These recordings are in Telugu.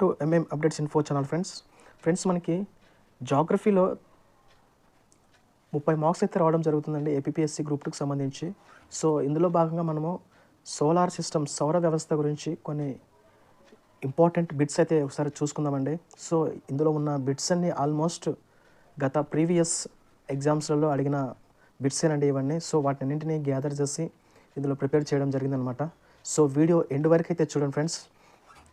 Two M M updates info channel friends friends మనకి జాగ్రఫీలో ముప్పై మార్క్స్ అయితే రావడం జరుగుతుందండి ఏపీఎస్సి గ్రూప్ టూకి సంబంధించి. సో ఇందులో భాగంగా మనము సోలార్ సిస్టమ్ సౌర వ్యవస్థ గురించి కొన్ని ఇంపార్టెంట్ బిట్స్ అయితే ఒకసారి చూసుకుందామండి. సో ఇందులో ఉన్న బిట్స్ అన్ని ఆల్మోస్ట్ గత ప్రీవియస్ ఎగ్జామ్స్లలో అడిగిన బిట్సేనండి ఇవన్నీ. సో వాటిన్నింటినీ గ్యాదర్ చేసి ఇందులో ప్రిపేర్ చేయడం జరిగిందనమాట. సో వీడియో ఎండ్ వరకు అయితే చూడండి ఫ్రెండ్స్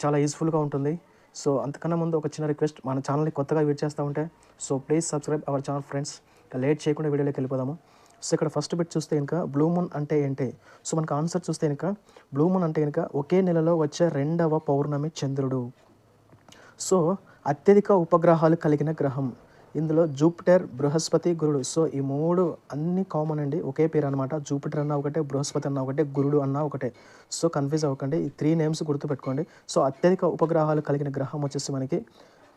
చాలా యూస్ఫుల్గా ఉంటుంది. సో అంతకన్నా ముందు ఒక చిన్న రిక్వెస్ట్ మన ఛానల్ని కొత్తగా విజిట్ చేస్తూ ఉంటే so please subscribe our channel friends ఇంకా లేట్ చేయకుండా వీడియోలోకి వెళ్ళిపోదాము. సో ఇక్కడ ఫస్ట్ బిట్ చూస్తే ఇంకా బ్లూ మూన్ అంటే ఏంటి? సో మనకు ఆన్సర్ చూస్తే ఇంకా బ్లూ మూన్ అంటే కనుక ఒకే నెలలో వచ్చే రెండవ పౌర్ణమి చంద్రుడు. సో అత్యధిక ఉపగ్రహాలు కలిగిన గ్రహం. ఇందులో జూపిటర్ బృహస్పతి గురుడు. సో ఈ మూడు అన్ని కామన్ అండి. ఒకే పేరు అనమాట జూపిటర్ అన్న ఒకటే బృహస్పతి అన్న ఒకటే గురుడు అన్న ఒకటే. సో కన్ఫ్యూజ్ అవ్వకండి. ఈ త్రీ నేమ్స్ గుర్తుపెట్టుకోండి. సో అత్యధిక ఉపగ్రహాలు కలిగిన గ్రహం వచ్చేసి మనకి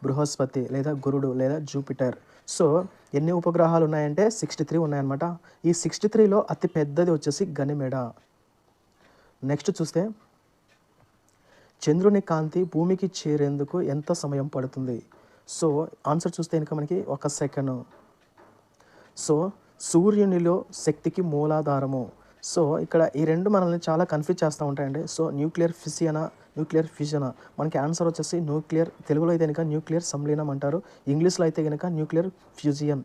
బృహస్పతి లేదా గురుడు లేదా జూపిటర్. సో ఎన్ని ఉపగ్రహాలు ఉన్నాయంటే సిక్స్టీ త్రీ ఉన్నాయన్నమాట. ఈ సిక్స్టీ త్రీలో అతి పెద్దది వచ్చేసి గనిమెడ. నెక్స్ట్ చూస్తే చంద్రుని కాంతి భూమికి చేరేందుకు ఎంత సమయం పడుతుంది? సో ఆన్సర్ చూస్తే కనుక మనకి ఒక సెకండ్. సో సూర్యునిలో శక్తికి మూలాధారము. సో ఇక్కడ ఈ రెండు మనల్ని చాలా కన్ఫ్యూజ్ చేస్తూ ఉంటాయండి. సో న్యూక్లియర్ ఫిసియనా న్యూక్లియర్ ఫిజనా మనకి ఆన్సర్ వచ్చేసి న్యూక్లియర్ తెలుగులో అయితే కనుక న్యూక్లియర్ సంలీనం అంటారు. ఇంగ్లీష్లో అయితే కనుక న్యూక్లియర్ ఫ్యూజియన్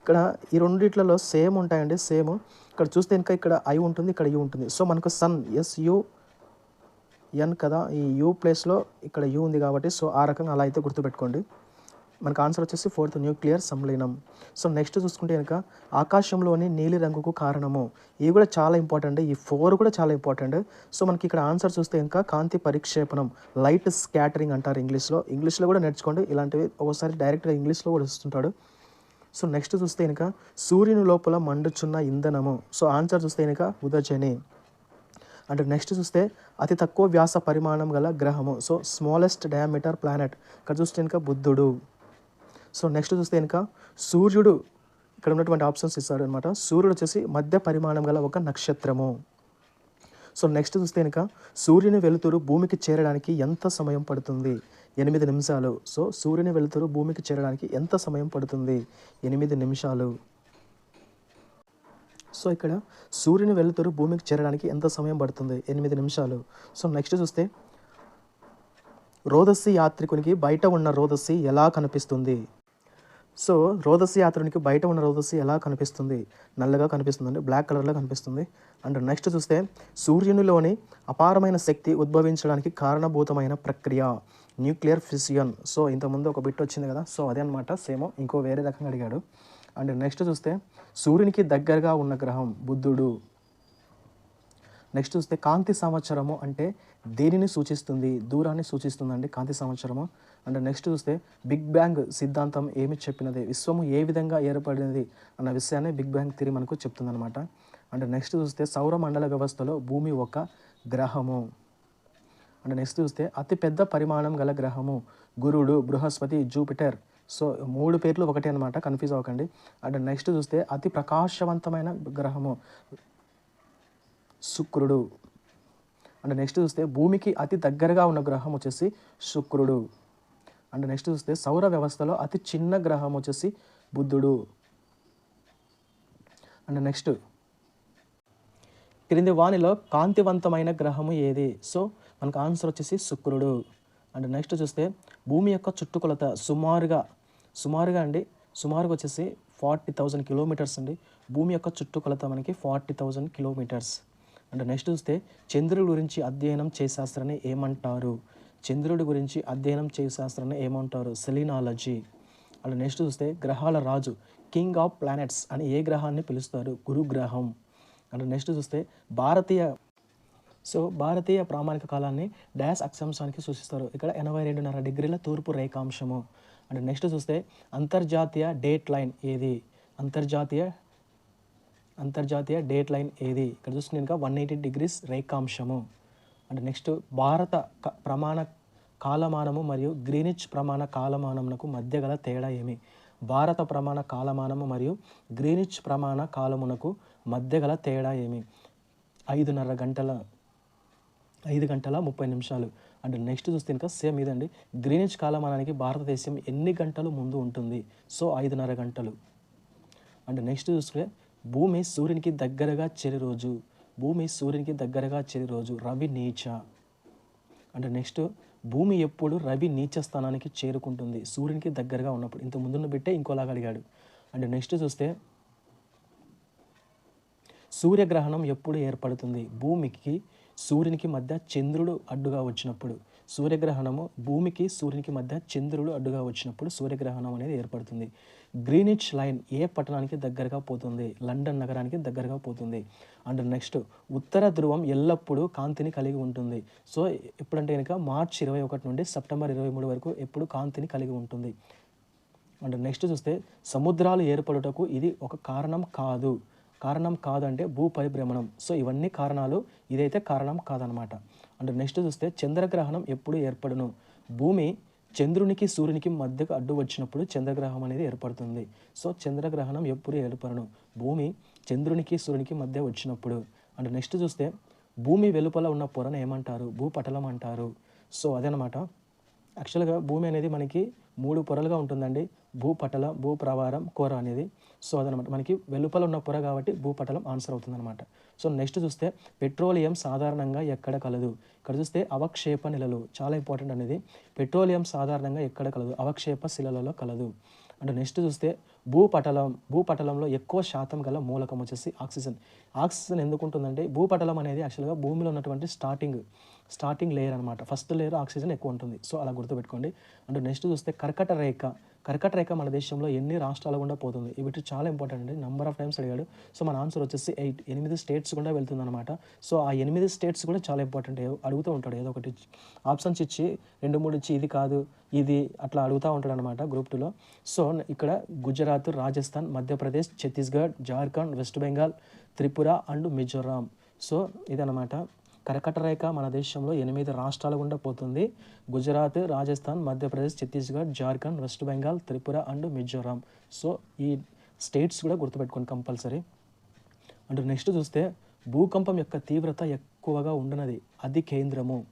ఇక్కడ ఈ రెండిట్లలో సేమ్ ఉంటాయండి సేమ్ ఇక్కడ చూస్తే కనుక ఇక్కడ ఐ ఉంటుంది ఇక్కడ యూ ఉంటుంది. సో మనకు సన్ ఎస్ యూ ఎన్ కదా ఈ యూ ప్లేస్లో ఇక్కడ యూ ఉంది కాబట్టి సో ఆ రకంగా అలా అయితే గుర్తుపెట్టుకోండి. మనకు ఆన్సర్ వచ్చేసి ఫోర్త్ న్యూక్లియర్ సంలీనం. సో నెక్స్ట్ చూసుకుంటే కనుక ఆకాశంలోని నీలి రంగుకు కారణము. ఇవి కూడా చాలా ఇంపార్టెంట్ ఈ ఫోర్ కూడా చాలా ఇంపార్టెంట్ సో మనకి ఇక్కడ ఆన్సర్ చూస్తే కనుక కాంతి పరిక్షేపణం లైట్ స్కాటరింగ్ అంటారు ఇంగ్లీష్లో. ఇంగ్లీష్లో కూడా నేర్చుకోండి. ఇలాంటివి ఒకసారి డైరెక్ట్గా ఇంగ్లీష్లో కూడా వస్తుంటాడు. సో నెక్స్ట్ చూస్తే కనుక సూర్యుని లోపల మండుచున్న ఇంధనము. సో ఆన్సర్ చూస్తే కనుక ఉదజని. అంటే నెక్స్ట్ చూస్తే అతి తక్కువ వ్యాస పరిమాణం గల గ్రహము. సో స్మాలెస్ట్ డయామీటర్ ప్లానెట్ ఇక్కడ చూస్తే కనుక బుద్ధుడు. సో నెక్స్ట్ చూస్తే కనుక సూర్యుడు ఇక్కడ ఉన్నటువంటి ఆప్షన్స్ ఇస్తాడు అనమాట సూర్యుడు వచ్చేసి మధ్య పరిమాణం గల ఒక నక్షత్రము. సో నెక్స్ట్ చూస్తే కనుక సూర్యుని వెలుతురు భూమికి చేరడానికి ఎంత సమయం పడుతుంది? ఎనిమిది నిమిషాలు. సో సూర్యుని వెలుతురు భూమికి చేరడానికి ఎంత సమయం పడుతుంది? ఎనిమిది నిమిషాలు. సో ఇక్కడ సూర్యుని వెలుతురు భూమికి చేరడానికి ఎంత సమయం పడుతుంది? ఎనిమిది నిమిషాలు. సో నెక్స్ట్ చూస్తే రోదస్సి యాత్రికునికి బయట ఉన్న రోదస్సి ఎలా కనిపిస్తుంది? సో రోదస్సి యాత్రునికి బయట ఉన్న రోదస్సి ఎలా కనిపిస్తుంది? నల్లగా కనిపిస్తుందండి బ్లాక్ కలర్లో కనిపిస్తుంది. అండ్ నెక్స్ట్ చూస్తే సూర్యునిలోని అపారమైన శక్తి ఉద్భవించడానికి కారణభూతమైన ప్రక్రియ న్యూక్లియర్ ఫిజియన్ సో ఇంతకుముందు ఒక బిట్ వచ్చింది కదా సో అదే అనమాట సేమ్ ఇంకో వేరే రకంగా అడిగాడు. అండ్ నెక్స్ట్ చూస్తే సూర్యునికి దగ్గరగా ఉన్న గ్రహం బుద్ధుడు. నెక్స్ట్ చూస్తే కాంతి సంవత్సరము అంటే దేనిని సూచిస్తుంది? దూరాన్ని సూచిస్తుందండి కాంతి సంవత్సరము. అండ్ నెక్స్ట్ చూస్తే బిగ్ బ్యాంగ్ సిద్ధాంతం ఏమి చెప్పినది? విశ్వము ఏ విధంగా ఏర్పడినది? అన్న విషయాన్ని బిగ్ బ్యాంగ్ థిరీ మనకు చెప్తుందనమాట అండ్ నెక్స్ట్ చూస్తే సౌర మండల వ్యవస్థలో భూమి ఒక గ్రహము. అండ్ నెక్స్ట్ చూస్తే అతిపెద్ద పరిమాణం గల గ్రహము. గురుడు బృహస్పతి జూపిటర్. సో మూడు పేర్లు ఒకటే అనమాట కన్ఫ్యూజ్ అవ్వకండి. అండ్ నెక్స్ట్ చూస్తే అతి ప్రకాశవంతమైన గ్రహము. శుక్రుడు. అండ్ నెక్స్ట్ చూస్తే భూమికి అతి దగ్గరగా ఉన్న గ్రహం వచ్చేసి శుక్రుడు. అండ్ నెక్స్ట్ చూస్తే సౌర వ్యవస్థలో అతి చిన్న గ్రహం వచ్చేసి బుద్ధుడు. అండ్ నెక్స్ట్ క్రింది వాణిలో కాంతివంతమైన గ్రహము ఏది? సో మనకు ఆన్సర్ వచ్చేసి శుక్రుడు. అండ్ నెక్స్ట్ చూస్తే భూమి యొక్క చుట్టుకొలత సుమారుగా సుమారుగా అండి సుమారుగా వచ్చేసి ఫార్టీ థౌజండ్ కిలోమీటర్స్ అండి. భూమి యొక్క చుట్టుకొలత మనకి forty thousand kilometres and next చూస్తే చంద్రుడి గురించి అధ్యయనం చే శాస్త్రాన్ని ఏమంటారు? చంద్రుడి గురించి అధ్యయనం చే శాస్త్రాన్ని ఏమంటారు? సెలినాలజీ. అండ్ నెక్స్ట్ చూస్తే గ్రహాల రాజు కింగ్ ఆఫ్ ప్లానెట్స్ అని ఏ గ్రహాన్ని పిలుస్తారు? గురుగ్రహం. అండ్ నెక్స్ట్ చూస్తే భారతీయ సో భారతీయ ప్రామాణిక కాలాన్ని డాష్ అక్షాంశానికి సూచిస్తారు. ఇక్కడ ఎనభై రెండున్నర డిగ్రీల తూర్పు రేఖాంశము. అండ్ నెక్స్ట్ చూస్తే అంతర్జాతీయ డేట్ లైన్ ఏది? అంతర్జాతీయ అంతర్జాతీయ డేట్ లైన్ ఏది? ఇక్కడ చూస్తే ఇంకా వన్ ఎయిటీ డిగ్రీస్ రేఖాంశము. అండ్ నెక్స్ట్ భారత క- ప్రమాణ కాలమానము మరియు గ్రీనిచ్ ప్రమాణ కాలమానమునకు మధ్య గల తేడా ఏమి? భారత ప్రమాణ కాలమానము మరియు గ్రీనిచ్ ప్రమాణ కాలమునకు మధ్య గల తేడా ఏమి? ఐదున్నర గంటల ఐదు గంటల ముప్పై నిమిషాలు. అండ్ నెక్స్ట్ చూస్తే ఇంకా సేమ్ ఇదండి. గ్రీనిచ్ కాలమానానికి భారతదేశం ఎన్ని గంటలు ముందు ఉంటుంది? సో ఐదున్నర గంటలు. అండ్ నెక్స్ట్ చూస్తే భూమి సూర్యునికి దగ్గరగా చెరి రోజు భూమి సూర్యునికి దగ్గరగా చెరి రోజు రవి నీచ. అంటే నెక్స్ట్ భూమి ఎప్పుడు రవి నీచ స్థానానికి చేరుకుంటుంది సూర్యునికి దగ్గరగా ఉన్నప్పుడు. ఇంత ముందున్న బిట్టే ఇంకోలాగా అడిగాడు. అండ్ నెక్స్ట్ చూస్తే సూర్యగ్రహణం ఎప్పుడు ఏర్పడుతుంది? భూమికి సూర్యునికి మధ్య చంద్రుడు అడ్డుగా వచ్చినప్పుడు. సూర్యగ్రహణము భూమికి సూర్యునికి మధ్య చంద్రుడు అడ్డుగా వచ్చినప్పుడు సూర్యగ్రహణం అనేది ఏర్పడుతుంది. గ్రీనిచ్ లైన్ ఏ పట్టణానికి దగ్గరగా పోతుంది? లండన్ నగరానికి దగ్గరగా పోతుంది. అండ్ నెక్స్ట్ ఉత్తర ధ్రువం ఎల్లప్పుడూ కాంతిని కలిగి ఉంటుంది. సో ఎప్పుడంటే కనుక మార్చ్ ఇరవై ఒకటి నుండి సెప్టెంబర్ ఇరవై మూడు వరకు ఎప్పుడు కాంతిని కలిగి ఉంటుంది. అండ్ నెక్స్ట్ చూస్తే సముద్రాలు ఏర్పడుటకు ఇది ఒక కారణం కాదు. కారణం కాదంటే భూ పరిభ్రమణం సో ఇవన్నీ కారణాలు ఇదైతే కారణం కాదనమాట. అండ్ నెక్స్ట్ చూస్తే చంద్రగ్రహణం ఎప్పుడు ఏర్పడును? భూమి చంద్రునికి సూర్యునికి మధ్యకు అడ్డు వచ్చినప్పుడు చంద్రగ్రహం అనేది ఏర్పడుతుంది. సో చంద్రగ్రహణం ఎప్పుడు ఏర్పడను? భూమి చంద్రునికి సూర్యునికి మధ్య వచ్చినప్పుడు. అండ్ నెక్స్ట్ చూస్తే భూమి వెలుపల ఉన్న పొరను ఏమంటారు? భూపటలం అంటారు. సో అదనమాట. యాక్చువల్గా భూమి అనేది మనకి మూడు పొరలుగా ఉంటుందండి. భూపటల భూప్రవారం కోర అనేది. సో అదనమాట. మనకి వెలుపల ఉన్న పొర కాబట్టి భూపటలం ఆన్సర్ అవుతుందన్నమాట. సో నెక్స్ట్ చూస్తే పెట్రోలియం సాధారణంగా ఎక్కడ కలదు. ఇక్కడ చూస్తే అవక్షేప నెలలు చాలా ఇంపార్టెంట్ అనేది. పెట్రోలియం సాధారణంగా ఎక్కడ కలదు? అవక్షేప శిలలలో కలదు. అంటే నెక్స్ట్ చూస్తే భూపటలం భూపటలంలో ఎక్కువ శాతం గల మూలకం వచ్చేసి ఆక్సిజన్. ఆక్సిజన్ ఎందుకు ఉంటుందంటే భూపటలం అనేది యాక్చువల్గా భూమిలో ఉన్నటువంటి స్టార్టింగ్ స్టార్టింగ్ లేయర్ అనమాట ఫస్ట్ లేయర్ ఆక్సిజన్ ఎక్కువ ఉంటుంది. సో అలా గుర్తుపెట్టుకోండి. అంటే నెక్స్ట్ చూస్తే కర్కట రేఖ కర్కట రేఖ మన దేశంలో ఎన్ని రాష్ట్రాల గుండా పోతుంది? ఇవి చాలా ఇంపార్టెంట్ అండి. నెంబర్ ఆఫ్ టైమ్స్ అడిగాడు. సో మన ఆన్సర్ వచ్చేసి ఎయిట్ ఎనిమిది స్టేట్స్ గుండా వెళ్తుంది అనమాట సో ఆ ఎనిమిది స్టేట్స్ కూడా చాలా ఇంపార్టెంట్ అడుగుతూ ఉంటాడు. ఏదో ఒకటి ఆప్షన్స్ ఇచ్చి రెండు మూడు ఇచ్చి ఇది కాదు ఇది అట్లా అడుగుతూ ఉంటాడు అనమాట గ్రూప్ టూలో సో ఇక్కడ Gujarat Rajasthan Madhya Pradesh Chhattisgarh Jharkhand West Bengal Tripura and Mizoram. So ఇదనమాట కరకటరేఖ మన దేశంలో ఎనిమిది రాష్ట్రాల గుండా పోతుంది. Gujarat Rajasthan Madhya Pradesh Chhattisgarh Jharkhand West Bengal Tripura and Mizoram. So ఈ స్టేట్స్ కూడా గుర్తుపెట్టుకోండి కంపల్సరీ. అండ్ నెక్స్ట్ చూస్తే భూకంపం యొక్క తీవ్రత ఎక్కువగా ఉండనది. అది కేంద్రము.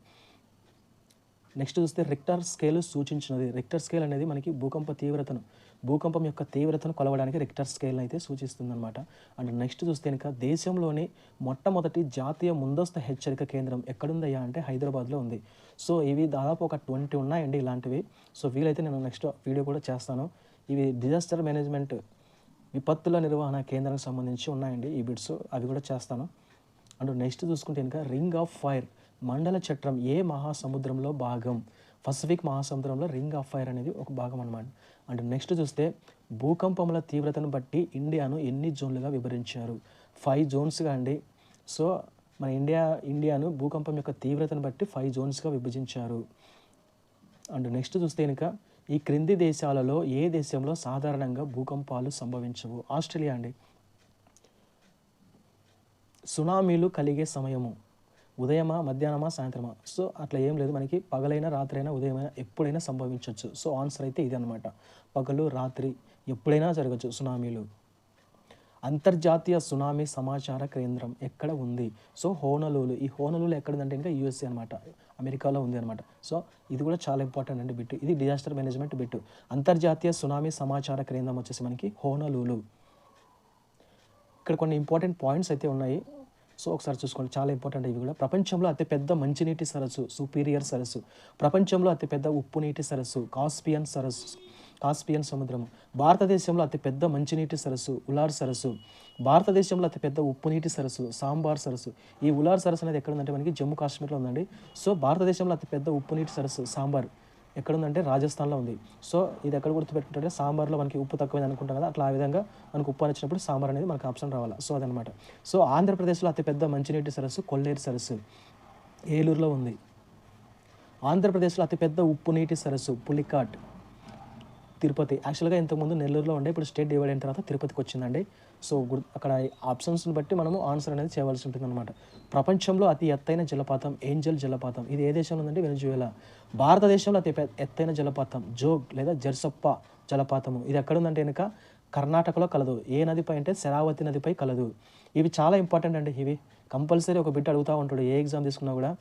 నెక్స్ట్ చూస్తే రిక్టర్ స్కేల్ సూచించినది. రిక్టర్ స్కేల్ అనేది మనకి భూకంప తీవ్రతను భూకంపం యొక్క తీవ్రతను కొలవడానికి రిక్టర్ స్కేల్ అయితే సూచిస్తుంది అనమాట అండ్ నెక్స్ట్ చూస్తే కనుక దేశంలోని మొట్టమొదటి జాతీయ ముందస్తు హెచ్చరిక కేంద్రం ఎక్కడుందయ్యా అంటే హైదరాబాద్లో ఉంది. సో ఇవి దాదాపు ఒక ట్వంటీ ఉన్నాయండి ఇలాంటివి. సో వీలైతే నేను నెక్స్ట్ వీడియో కూడా చేస్తాను. ఇవి డిజాస్టర్ మేనేజ్మెంట్ విపత్తుల నిర్వహణ కేంద్రానికి సంబంధించి ఉన్నాయండి ఈ బిడ్స్ అవి కూడా చేస్తాను. అండ్ నెక్స్ట్ చూసుకుంటే ఇంకా రింగ్ ఆఫ్ ఫైర్ మండల చట్రం ఏ మహాసముద్రంలో భాగం? పసిఫిక్ మహాసముద్రంలో రింగ్ ఆఫ్ ఫైర్ అనేది ఒక భాగం అనమాట అండ్ నెక్స్ట్ చూస్తే భూకంపముల తీవ్రతను బట్టి ఇండియాను ఎన్ని జోన్లుగా విభజించారు? ఫైవ్ జోన్స్గా అండి. సో మన ఇండియా ఇండియాను భూకంపం యొక్క తీవ్రతను బట్టి ఫైవ్ జోన్స్గా విభజించారు. అండ్ నెక్స్ట్ చూస్తే కనుక ఈ క్రింది దేశాలలో ఏ దేశంలో సాధారణంగా భూకంపాలు సంభవించవు? ఆస్ట్రేలియా అండి. సునామీలు కలిగే సమయము. ఉదయమా మధ్యాహ్నమా సాయంత్రమా? సో అట్లా ఏం లేదు. మనకి పగలైనా రాత్రైనా ఉదయమైనా ఎప్పుడైనా సంభవించవచ్చు సో ఆన్సర్ అయితే ఇది అనమాట పగలు రాత్రి ఎప్పుడైనా జరగచ్చు. సునామీలు. అంతర్జాతీయ సునామీ సమాచార కేంద్రం ఎక్కడ ఉంది? So Honolulu. ఈ హోనలూలు ఎక్కడుందంటే ఇంకా యూఎస్ఏ అనమాట అమెరికాలో ఉంది అనమాట సో ఇది కూడా చాలా ఇంపార్టెంట్ అండి బిట్ ఇది డిజాస్టర్ మేనేజ్మెంట్ బిట్ అంతర్జాతీయ సునామీ సమాచార కేంద్రం వచ్చేసి మనకి హోనలూలు. ఇక్కడ కొన్ని ఇంపార్టెంట్ పాయింట్స్ అయితే ఉన్నాయి. సో ఒకసారి చూసుకోండి చాలా ఇంపార్టెంట్ ఇవి కూడా. ప్రపంచంలో అతిపెద్ద మంచినీటి సరస్సు సుపీరియర్ సరస్సు. ప్రపంచంలో అతిపెద్ద ఉప్పు నీటి సరస్సు కాస్పియన్ సరస్సు కాస్పియన్ సముద్రం భారతదేశంలో అతిపెద్ద మంచినీటి సరస్సు ఉలార్ సరస్సు. భారతదేశంలో అతిపెద్ద ఉప్పు నీటి సరస్సు సాంబార్ సరస్సు. ఈ ఉలార్ సరస్సు అనేది ఎక్కడ ఉందంటే మనకి జమ్మూ కాశ్మీర్లో ఉందండి. సో భారతదేశంలో అతిపెద్ద ఉప్పు నీటి సరస్సు సాంబార్. ఎక్కడుందంటే రాజస్థాన్లో ఉంది. సో ఇది ఎక్కడ గుర్తుపెట్టుకుంటే సాంబార్లో మనకి ఉప్పు తక్కువైంది అనుకుంటాం కదా అట్లా ఆ విధంగా మనకు ఉప్పు అని వచ్చినప్పుడు సాంబార్ అనేది మనకు ఆప్షన్ రావాలి. సో అదనమాట. సో ఆంధ్రప్రదేశ్లో అతిపెద్ద మంచినీటి సరస్సు కొల్లేరు సరస్సు. ఏలూరులో ఉంది. ఆంధ్రప్రదేశ్లో అతిపెద్ద ఉప్పు నీటి సరస్సు పులికాట్. తిరుపతి. యాక్చువల్గా ఇంతకుముందు నెల్లూరులో ఉండే ఇప్పుడు స్టేట్ డివైడ్ అయిన తర్వాత తిరుపతికి వచ్చిందండి. సో అక్కడ ఆప్షన్స్ని బట్టి మనము ఆన్సర్ అనేది చేయవలసి ఉంటుంది అనమాట ప్రపంచంలో అతి ఎత్తైన జలపాతం ఏంజల్ జలపాతం. ఇది ఏ దేశంలో ఉందంటే వెనుజువేలా. భారతదేశంలో అతి ఎత్తైన జలపాతం జోగ్ లేదా జర్సప్ప జలపాతము. ఇది ఎక్కడుందంటే వెనుక కనుక కర్ణాటకలో కలదు. ఏ నదిపై అంటే శరావతి నదిపై కలదు. ఇవి చాలా ఇంపార్టెంట్ అండి ఇవి. కంపల్సరీ ఒక బిడ్డ అడుగుతూ ఉంటాడు ఏ ఎగ్జామ్ తీసుకున్నా కూడా.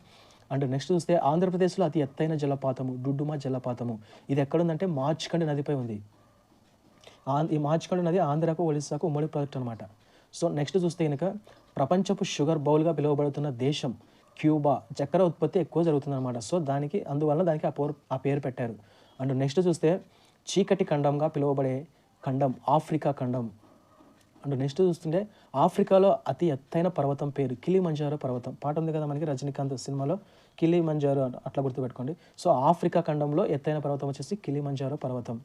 అండ్ నెక్స్ట్ చూస్తే ఆంధ్రప్రదేశ్లో అతి ఎత్తైన జలపాతము డుడ్డుమా జలపాతము. ఇది ఎక్కడుందంటే మార్చ్కండ్ నదిపై ఉంది. ఆం- ఈ మార్చ్కండ్ నది ఆంధ్రాకు ఒలిస్సాకు ఉమ్మడి ప్రాజెక్ట్ అనమాట సో నెక్స్ట్ చూస్తే కనుక ప్రపంచపు షుగర్ బౌల్గా పిలువబడుతున్న దేశం క్యూబా చక్కెర ఉత్పత్తి ఎక్కువ జరుగుతుందన్నమాట సో దానికి అందువల్ల దానికి ఆ పేరు ఆ పేరు పెట్టారు. అండ్ నెక్స్ట్ చూస్తే చీకటి ఖండంగా పిలువబడే ఖండం ఆఫ్రికా ఖండం. అండ్ నెక్స్ట్ చూస్తుంటే ఆఫ్రికాలో అతి ఎత్తైన పర్వతం పేరు కిలి మంజారో పర్వతం. పాట ఉంది కదా మనకి రజనీకాంత్ సినిమాలో? కిలి మంజారో అట్లా గుర్తుపెట్టుకోండి. సో ఆఫ్రికా ఖండంలో ఎత్తైన పర్వతం వచ్చేసి కిలి మంజారో పర్వతం.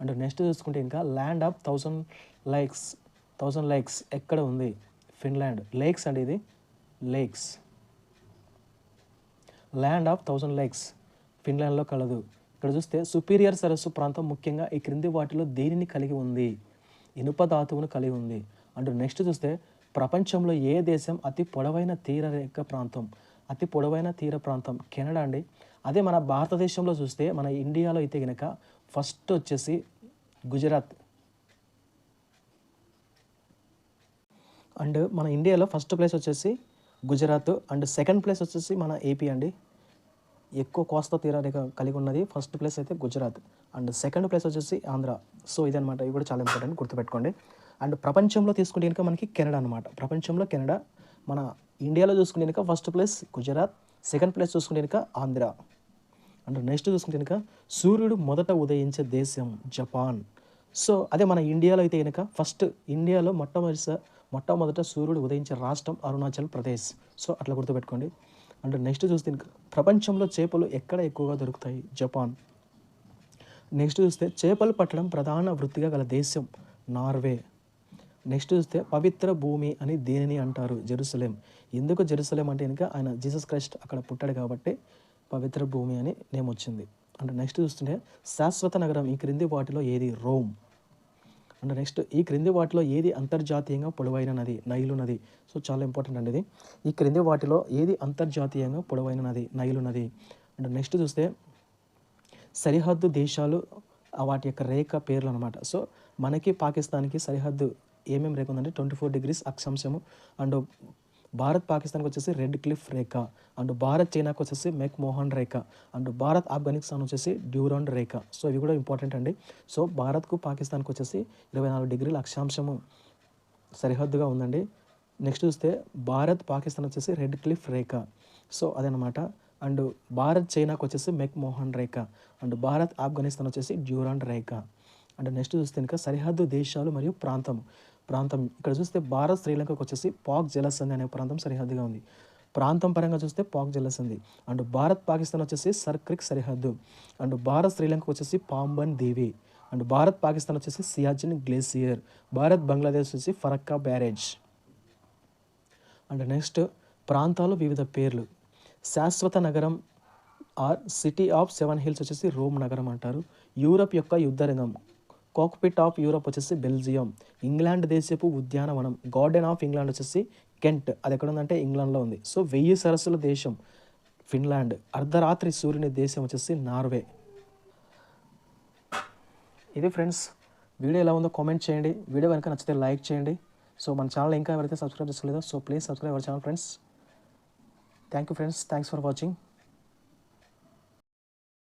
అండ్ నెక్స్ట్ చూసుకుంటే ఇంకా land of thousand lakes thousand lakes ఎక్కడ ఉంది? ఫిన్లాండ్. లేక్స్ అండి ఇది. Lakes. Land of thousand lakes ఫిన్లాండ్లో కలదు. ఇక్కడ చూస్తే సుపీరియర్ సరస్సు ప్రాంతం ముఖ్యంగా ఈ క్రింది వాటిలో దేనిని కలిగి ఉంది? ఇనుప ధాతువును కలిగి ఉంది. అండ్ నెక్స్ట్ చూస్తే ప్రపంచంలో ఏ దేశం అతి పొడవైన తీరరేఖ ప్రాంతం? అతి పొడవైన తీర ప్రాంతం కెనడా అండి. అదే మన భారతదేశంలో చూస్తే మన ఇండియాలో అయితే కనుక ఫస్ట్ వచ్చేసి గుజరాత్. అండ్ మన ఇండియాలో ఫస్ట్ ప్లేస్ వచ్చేసి గుజరాత్. అండ్ సెకండ్ ప్లేస్ వచ్చేసి మన ఏపీ అండి. ఎక్కువ కోస్తా తీరాన్ని కలిగి ఉన్నది. ఫస్ట్ ప్లేస్ అయితే గుజరాత్. అండ్ సెకండ్ ప్లేస్ వచ్చేసి ఆంధ్ర. సో ఇదనమాట ఇవి కూడా చాలా ఇంపార్టెంట్ గుర్తుపెట్టుకోండి. అండ్ ప్రపంచంలో తీసుకుంటే కనుక మనకి కెనడా అనమాట ప్రపంచంలో కెనడా మన ఇండియాలో చూసుకుంటే కనుక first place Gujarat second place చూసుకుంటే కనుక ఆంధ్ర. అండ్ నెక్స్ట్ చూసుకుంటే కనుక సూర్యుడు మొదట ఉదయించే దేశం జపాన్. సో అదే మన ఇండియాలో అయితే కనుక ఫస్ట్ ఇండియాలో మొట్టమొదటి మొట్టమొదట సూర్యుడు ఉదయించే రాష్ట్రం అరుణాచల్ ప్రదేశ్. సో అట్లా గుర్తుపెట్టుకోండి. అంటే నెక్స్ట్ చూస్తే ప్రపంచంలో చేపలు ఎక్కడ ఎక్కువగా దొరుకుతాయి? జపాన్. నెక్స్ట్ చూస్తే చేపలు పట్టడం ప్రధాన వృత్తిగా గల దేశం నార్వే. నెక్స్ట్ చూస్తే పవిత్ర భూమి అని దేనిని అంటారు? జెరూసలేం. ఎందుకు జెరూసలేం అంటే కనుక ఆయన జీసస్ క్రైస్ట్ అక్కడ పుట్టాడు కాబట్టి పవిత్ర భూమి అని నేమ్ వచ్చింది. అంటే నెక్స్ట్ చూస్తుంటే శాశ్వత నగరం ఈ క్రింది వాటిలో ఏది? రోమ్. అండ్ నెక్స్ట్ ఈ క్రింది వాటిలో ఏది అంతర్జాతీయంగా పొడవైన నది? నైలు నది. సో చాలా ఇంపార్టెంట్ అండి ఇది. ఈ క్రింది వాటిలో ఏది అంతర్జాతీయంగా పొడవైన నది? నైలు నది. అండ్ నెక్స్ట్ చూస్తే సరిహద్దు దేశాలు వాటి యొక్క రేఖ పేర్లు అనమాట సో మనకి పాకిస్తాన్కి సరిహద్దు ఏమేమి రేఖ ఉందంటే ట్వంటీ ఫోర్ డిగ్రీస్ అక్షాంశము. అండ్ భారత్ పాకిస్తాన్కి వచ్చేసి రెడ్ క్లిఫ్ రేఖ. అండ్ భారత్ చైనాకి వచ్చేసి మెక్ మోహన్ రేఖ. అండ్ భారత్ ఆఫ్ఘనిస్తాన్ వచ్చేసి డ్యూరాండ్ రేఖ. సో ఇవి కూడా ఇంపార్టెంట్ అండి. సో భారత్కు పాకిస్తాన్కి వచ్చేసి ఇరవై నాలుగు డిగ్రీల అక్షాంశము సరిహద్దుగా ఉందండి. నెక్స్ట్ చూస్తే భారత్ పాకిస్తాన్ వచ్చేసి రెడ్ క్లిఫ్ రేఖ. సో అదనమాట. అండ్ భారత్ చైనాకు వచ్చేసి మెక్ మోహన్ రేఖ. అండ్ భారత్ ఆఫ్ఘనిస్తాన్ వచ్చేసి డ్యూరాండ్ రేఖ. అండ్ నెక్స్ట్ చూస్తే ఇంకా సరిహద్దు దేశాలు మరియు ప్రాంతం. ప్రాంతం. ఇక్కడ చూస్తే భారత్ శ్రీలంకకు వచ్చేసి పాక్ జలసంధి అనే ప్రాంతం సరిహద్దుగా ఉంది. ప్రాంతం పరంగా చూస్తే పాక్ జలసంధి. అండ్ భారత్ పాకిస్తాన్ వచ్చేసి సర్క్రిక్ సరిహద్దు. అండ్ భారత్ శ్రీలంక వచ్చేసి పాంబన్ దీవి. అండ్ భారత్ పాకిస్తాన్ వచ్చేసి సియాచిన్ గ్లేసియర్. భారత్ బంగ్లాదేశ్ వచ్చేసి ఫరక్కా బ్యారేజ్. అండ్ నెక్స్ట్ ప్రాంతాలు వివిధ పేర్లు. శాశ్వత నగరం or city of seven hills వచ్చేసి రోమ్ నగరం అంటారు. యూరప్ యొక్క యుద్ధరంగం కాక్పిట్ ఆఫ్ యూరప్ వచ్చేసి బెల్జియం. ఇంగ్లాండ్ దేశపు ఉద్యానవనం. గార్డెన్ ఆఫ్ ఇంగ్లాండ్ వచ్చేసి కెంట్ అది ఎక్కడ ఉందంటే ఇంగ్లాండ్లో ఉంది. సో వెయ్యి సరస్సుల దేశం ఫిన్లాండ్. అర్ధరాత్రి సూర్యుని దేశం వచ్చేసి నార్వే. ఇది ఫ్రెండ్స్ వీడియో ఎలా ఉందో కామెంట్ చేయండి. వీడియో కనుక నచ్చితే లైక్ చేయండి. సో మన ఛానల్ ఇంకా ఎవరైతే subscribe చేసుకోలేదో so please subscribe our channel friends thank you friends thanks for watching